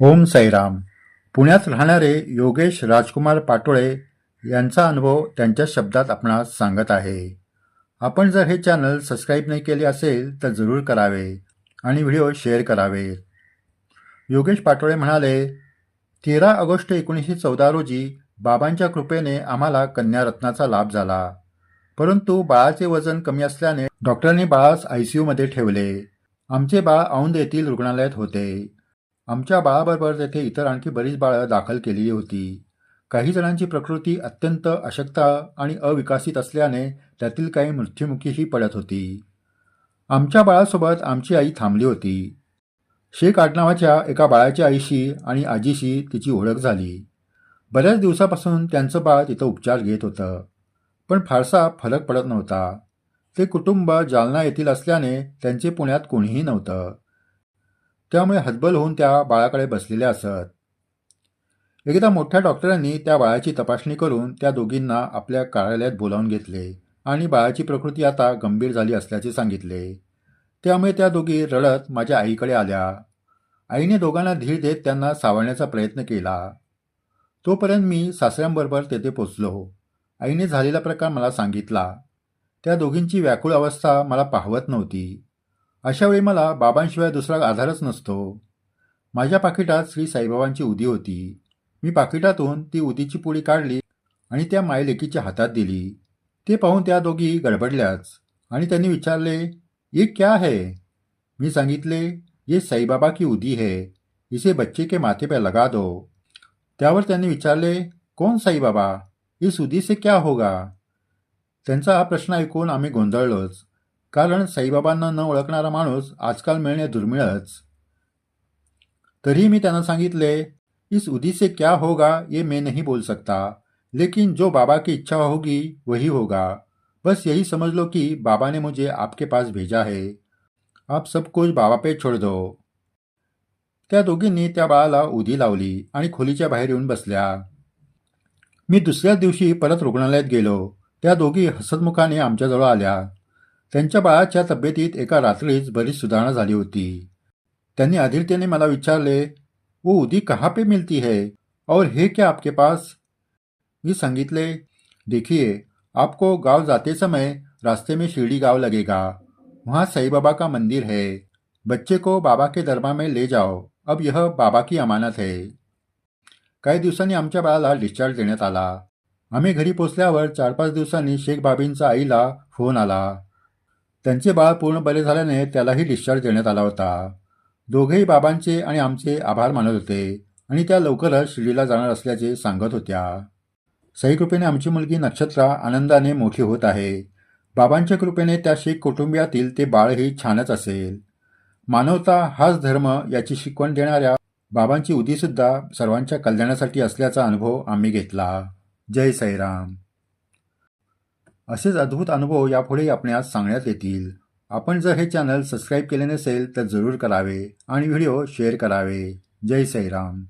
ओम साईराम पुण्यात राहणारे योगेश राजकुमार पाटोळे यांचा अनुभव त्यांच्या शब्दात आपणास सांगत आहे. आपण जर हे चॅनल सबस्क्राईब नाही केले असेल तर जरूर करावे आणि व्हिडिओ शेअर करावे. योगेश पाटोळे म्हणाले तेरा ऑगस्ट एकोणीसशे चौदा रोजी बाबांच्या कृपेने आम्हाला कन्यारत्नाचा लाभ झाला. परंतु बाळाचे वजन कमी असल्याने डॉक्टरांनी बाळास आय सी यूमध्ये ठेवले. आमचे बाळ औंध येथील रुग्णालयात होते. आमच्या बाळाबरोबर तेथे इतर आणखी बरीच बाळं दाखल केलेली होती. काही जणांची प्रकृती अत्यंत अशक्त आणि अविकसित असल्याने त्यातील काही मृत्युमुखीही पडत होती. आमच्या बाळासोबत आमची आई थांबली होती. शेख आडनावाच्या एका बाळाच्या आईशी आणि आजीशी तिची ओळख झाली. बऱ्याच दिवसापासून त्यांचं बाळ तिथं उपचार घेत होतं. पण फारसा फरक पडत नव्हता. ते कुटुंब जालना येथील असल्याने त्यांचे पुण्यात कोणीही नव्हतं. त्यामुळे हतबल होऊन त्या बाळाकडे बसलेल्या असत. एकदा मोठ्या डॉक्टरांनी त्या बाळाची तपासणी करून त्या दोघींना आपल्या कार्यालयात बोलावून घेतले आणि बाळाची प्रकृती आता गंभीर झाली असल्याचे सांगितले. त्यामुळे त्या दोघी रडत माझ्या आईकडे आल्या. आईने दोघांना धीर देत त्यांना सावरण्याचा प्रयत्न केला. तोपर्यंत मी सासऱ्यांबरोबर तेथे पोचलो आईने झालेला प्रकार मला सांगितला. त्या दोघींची व्याकुळ अवस्था मला पाहवत नव्हती. अशावेळी मला बाबांशिवाय दुसरा आधारच नसतो. माझ्या पाकिटात श्री साईबाबांची उदी होती. मी पाकिटातून ती उदीची पुडी काढली आणि त्या मायलेकीच्या हातात दिली. ते पाहून त्या दोघी गडबडल्याच आणि त्यांनी विचारले ये क्या है? मी सांगितले ये साईबाबा की उदी है. इसे बच्चे के माथे पे लगा दो. त्यावर त्यांनी विचारले कोण साईबाबा? इस उदी से क्या होगा? त्यांचा हा प्रश्न ऐकून आम्ही गोंधळलोच. कारण साईबाबांना न ओळखणारा माणूस आजकाल मिळणे दुर्मिळच. तरीही मी त्यांना सांगितले इस उदी से क्या होगा ये मैं नहीं बोल सकता. लेकिन जो बाबा की इच्छा होगी वही होगा. बस यही समझ लो कि बाबा ने मुझे आपके पास भेजा है. आप सब कुछ बाबा पे छोड़ दो. त्या दोघींनी त्या बाळाला उदी लावली आणि खोलीच्या बाहेर येऊन बसल्या. मी दुसऱ्याच दिवशी परत रुग्णालयात गेलो. त्या दोघी हसतमुखाने आमच्याजवळ आल्या. त्यांच्या बाळाच्या तब्येतीत एका रात्रीच बरीच सुधारणा झाली होती. त्यांनी अधीरतेने मला विचारले वो उदी कहाँ पे मिलती है? और है क्या आपके पास? मी सांगितले देखिए आपको गांव जाते समय रास्ते में शिरडी गांव लगेगा. वहाँ साईबाबा का मंदिर है. बच्चे को बाबा के दरबार में ले जाओ. अब यह बाबा की अमानत है. काही दिवसांनी आमच्या बाळाला डिस्चार्ज देण्यात आला. आम्ही घरी पोचल्यावर चार पाच दिवसांनी शेख बाबींचा आईला फोन आला. त्यांचे बाळ पूर्ण बरे झाल्याने त्यालाही डिस्चार्ज देण्यात आला होता. दोघेही बाबांचे आणि आमचे आभार मानत होते आणि त्या लवकरच शिर्डीला जाणार असल्याचे सांगत होत्या. सही कृपेने आमची मुलगी नक्षत्रा आनंदाने मोठी होत आहे. बाबांच्या कृपेने त्या शीख कुटुंबियातील ते बाळही छानच असेल. मानवता हाच धर्म याची शिकवण देणाऱ्या बाबांची उदीसुद्धा सर्वांच्या कल्याणासाठी असल्याचा अनुभव आम्ही घेतला. जय साईराम. असेच अद्भुत अनुभव यापुढे आपणास सांगण्यात येतील. आपण जर हे चॅनल सबस्क्राईब केले नसेल तर जरूर करावे आणि व्हिडिओ शेअर करावे. जय साईराम